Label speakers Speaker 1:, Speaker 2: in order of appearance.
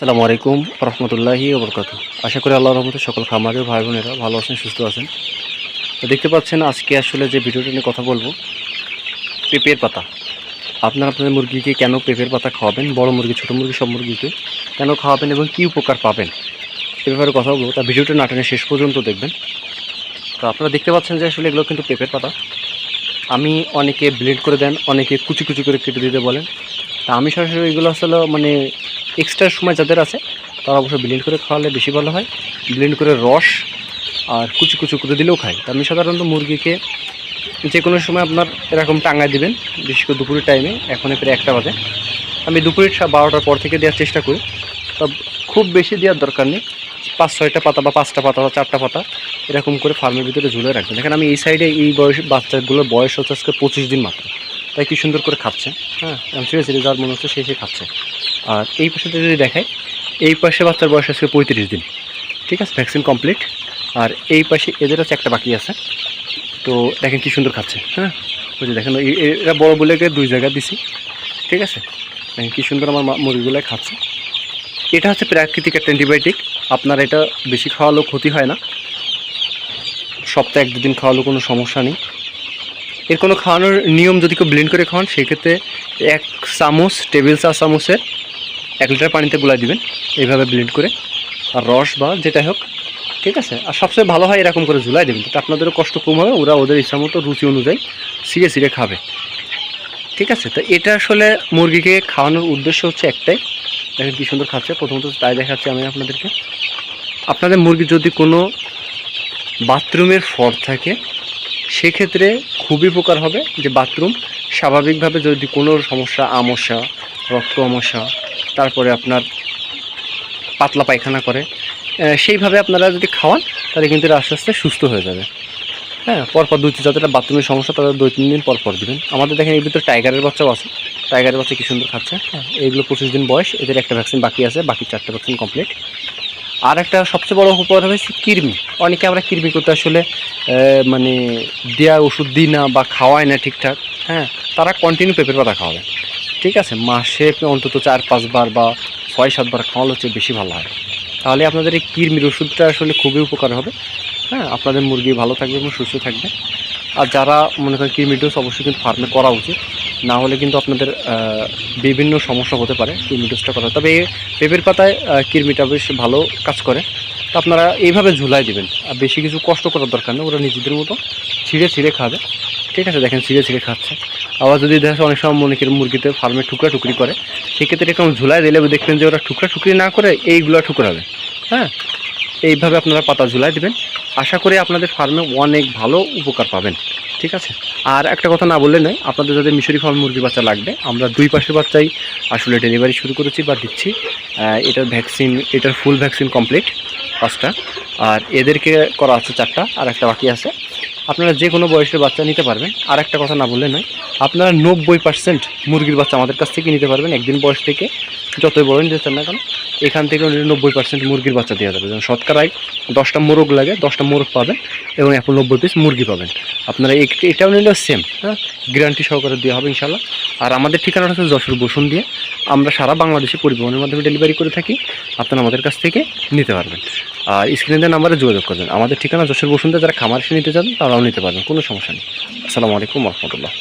Speaker 1: আসসালামু আলাইকুম রহমতুল্লাহি ওবরকাত আশা করি আল্লাহর রহমতে সকল খামারের ভাই বোনেরা ভালো আছেন, সুস্থ আছেন। তো দেখতে পাচ্ছেন, আজকে আসলে যে ভিডিওটা নিয়ে কথা বলব, পেঁপের পাতা। আপনারা আপনাদের মুরগিকে কেন পেঁপের পাতা খাওয়াবেন? বড় মুরগি, ছোটো মুরগি, সব মুরগিকে কেন খাওয়াবেন এবং কী উপকার পাবেন? এ ব্যাপারে কথা বলব। তা ভিডিওটা নাটনে শেষ পর্যন্ত দেখবেন। তো আপনারা দেখতে পাচ্ছেন যে আসলে এগুলো কিন্তু পেঁপের পাতা। আমি অনেকে ব্লেন্ড করে দেন, অনেকে কুচি কুচি করে কেটে দিতে বলেন। তা আমি সরাসরি এগুলো আসলে মানে এক্সট্রা সময় যাদের আছে, তারা অবশ্যই ব্লেন্ড করে খাওয়ালে বেশি ভালো হয়। ব্লেন্ড করে রস আর কুচি কুচি করে দিলেও খাই তা আমি সাধারণত মুরগিকে যে কোনো সময় আপনার এরকম টাঙায় দিবেন, বিশেষ করে দুপুরের টাইমে এখন প্রায় একটা বাজে। আমি দুপুরের বারোটার পর থেকে দেওয়ার চেষ্টা করি। তা খুব বেশি দেওয়ার দরকার নেই। পাঁচ, ছয়টা পাতা বা পাঁচটা পাতা বা চারটা পাতা এরকম করে ফার্মের ভিতরে ঝুলে রাখবেন। দেখেন আমি এই সাইডে এই বয়স, বাচ্চাগুলোর বয়স হচ্ছে আজকে পঁচিশ দিন মাত্র। তাই কি সুন্দর করে খাচ্ছে। হ্যাঁ আমি সিরিয়াসলি যার মনে হচ্ছে সে সে খাচ্ছে। আর এই পাশে যদি দেখায় এই পাশে বাচ্চার বয়স আজকে পঁয়ত্রিশ দিন। ঠিক আছে? ভ্যাকসিন কমপ্লিট আর এই পাশে এদের হচ্ছে একটা বাকি আছে। তো দেখেন কি সুন্দর খাচ্ছে হ্যাঁ? ওই যে দেখেন এরা বড় বলে দুই জায়গা দিছি। ঠিক আছে? দেখেন কী সুন্দর আমার মুরগিগুলো খাচ্ছে। এটা হচ্ছে প্রাকৃতিক একটা অ্যান্টিবায়োটিক আপনার এটা বেশি খাওয়ালেও ক্ষতি হয় না। সপ্তাহে এক দুদিন খাওয়ালেও কোনো সমস্যা নেই। এর কোনো খাওয়ানোর নিয়ম যদি কেউ ব্লেন্ড করে খাওয়ান সেক্ষেত্রে এক চামচ, টেবিল চা চামচের এক লিটার পানিতে গুলাই দিবেন, এইভাবে ব্লেন্ড করে। আর রস বা যেটাই হোক, ঠিক আছে? আর সবচেয়ে ভালো হয় এরকম করে ঝুলাই দেবেন তাতে আপনাদেরও কষ্ট কম হবে, ওরা ওদের ইচ্ছা মতো রুচি অনুযায়ী সিরে সিরে খাবে। ঠিক আছে? তো এটা আসলে মুরগিকে খাওয়ানোর উদ্দেশ্য হচ্ছে একটাই। দেখেন কী সুন্দর খাচ্ছে। প্রথমত তাই দেখাচ্ছি আমি আপনাদেরকে। আপনাদের মুরগি যদি কোনো বাথরুমের ফর থাকে, সেক্ষেত্রে খুবই উপকার হবে যে বাথরুম স্বাভাবিকভাবে যদি কোনো সমস্যা আমস্যা রক্ত আমস্যা তারপরে আপনার পাতলা পায়খানা করে সেইভাবে আপনারা যদি খাওয়ান, তাহলে কিন্তু এরা আস্তে আস্তে সুস্থ হয়ে যাবে। হ্যাঁ পরপর দুই যাদের বাথরুমের সমস্যা তাদের দুই তিন দিন পর পর দিবেন। আমাদের দেখেন এর ভিতরে টাইগারের বাচ্চাও আছে। টাইগারের বাচ্চা কি সুন্দর খাচ্ছে। হ্যাঁ এইগুলো পঁচিশ দিন বয়স, এদের একটা ভ্যাকসিন বাকি আছে, বাকি চারটে ভ্যাকসিন কমপ্লিট আর একটা সবচেয়ে বড় উপকার হয়েছে কৃমি। অনেকে আমরা কৃমি করতে আসলে মানে দেওয়া ওষুধ দিই না বা খাওয়াই না ঠিকঠাক হ্যাঁ তারা কন্টিনিউ পেঁপের পাতা খাওয়াবে। ঠিক আছে, মাসে অন্তত চার পাঁচবার বা ছয় সাতবার খাওয়ালে হচ্ছে বেশি ভালো হয়। তাহলে আপনাদের এই কৃমির ওষুধটা আসলে খুবই উপকার হবে। হ্যাঁ আপনাদের মুরগি ভালো থাকবে এবং সুস্থ থাকবে। আর যারা মনে করেন কৃমি ডোজ অবশ্যই কিন্তু ফার্মে করা উচিত। না হলে কিন্তু আপনাদের বিভিন্ন সমস্যা হতে পারে কৃমি ডোজটা করা তবে পেঁপের পাতায় কৃমিটা বেশ ভালো কাজ করে। তো আপনারা এইভাবে ঝুলাই দেবেন। আর বেশি কিছু কষ্ট করার দরকার নেই, ওরা নিজেদের মতো ছিঁড়ে ছিঁড়ে খাবে। ঠিক আছে, দেখেন ছিঁড়ে ছিঁড়ে খাচ্ছে। আবার যদি দেখা অনেক সময় মনে করি মুরগিতে ফার্মে টুকরা টুকরি করে, সেক্ষেত্রে এরকম ঝুলাই দিলে দেখবেন যে ওরা টুকরা টুকরি না করে এইগুলো ঠুকরাবে। হ্যাঁ? এইভাবে আপনারা পাতা ঝুলাই দেবেন। আশা করি আপনাদের ফার্মে অনেক ভালো উপকার পাবেন। ঠিক আছে? আর একটা কথা না বললে নয়, আপনাদের যাদের মিশরি ফার্ম মুরগি বাচ্চা লাগবে, আমরা দুই পাশের বাচ্চাই আসলে ডেলিভারি শুরু করেছি বা দিচ্ছি। এটার ভ্যাকসিন এটার ফুল ভ্যাকসিন কমপ্লিট পাঁচটা। আর এদেরকে করা আছে চারটা, আর একটা বাকি আছে। আপনারা যে কোনো বয়সের বাচ্চা নিতে পারবেন। আর একটা কথা না বললে নয় আপনারা নব্বই পার্সেন্ট মুরগির বাচ্চা আমাদের কাছ থেকে নিতে পারবেন একদিন বয়স থেকে। যতই বড় নিতে চান না কেন, এখান থেকে নব্বই পার্সেন্ট মুরগির বাচ্চা দেওয়া যাবে। যেমন শতকরায় দশটা মোরগ লাগে, দশটা মোরগ পাবেন এবং এখন নব্বই পিস মুরগি পাবেন। আপনারা এটাও নিলেও সেম হ্যাঁ? গ্যারান্টি সহকারে দেওয়া হবে ইনশাল্লাহ আর আমাদের ঠিকানাটা হচ্ছে যশোর বসুন দিয়ে। আমরা সারা বাংলাদেশে পরিবহনের মাধ্যমে ডেলিভারি করে থাকি। আপনারা আমাদের কাছ থেকে নিতে পারবেন। আর স্ক্রিনে নাম্বারে যোগাযোগ করবেন। আমাদের ঠিকানা যশোর বসুন দিয়ে, যারা খামার এসে নিতে চান, তারাও নিতে পারবেন। কোনো সমস্যা নেই। আসসালামু আলাইকুম রহমতুল্লাহ।